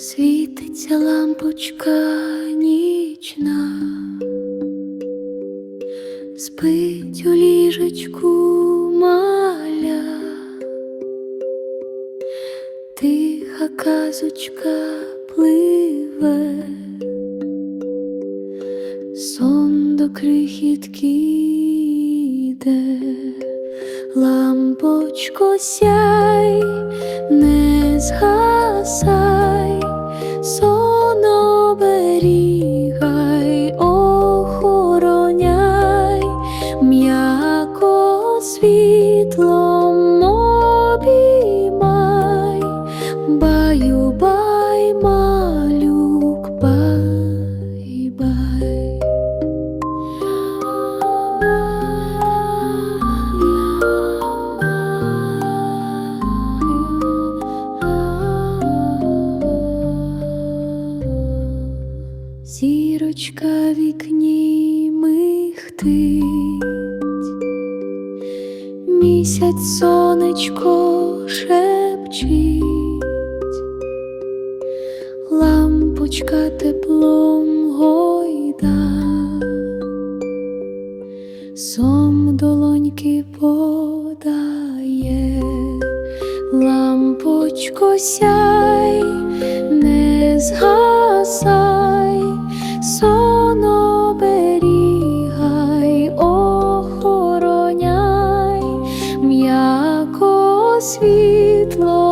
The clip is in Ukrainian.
Світиться лампочка нічна, спить у ліжечку маля, тиха казочка пливе, сон до крихітки йде, лампочко сяй, не згасай, Зірочка вікні михтить, місяць сонечко шепчить, лампочка теплом гойда, сом долоньки подає, лампочко сяй, не згасай. світло.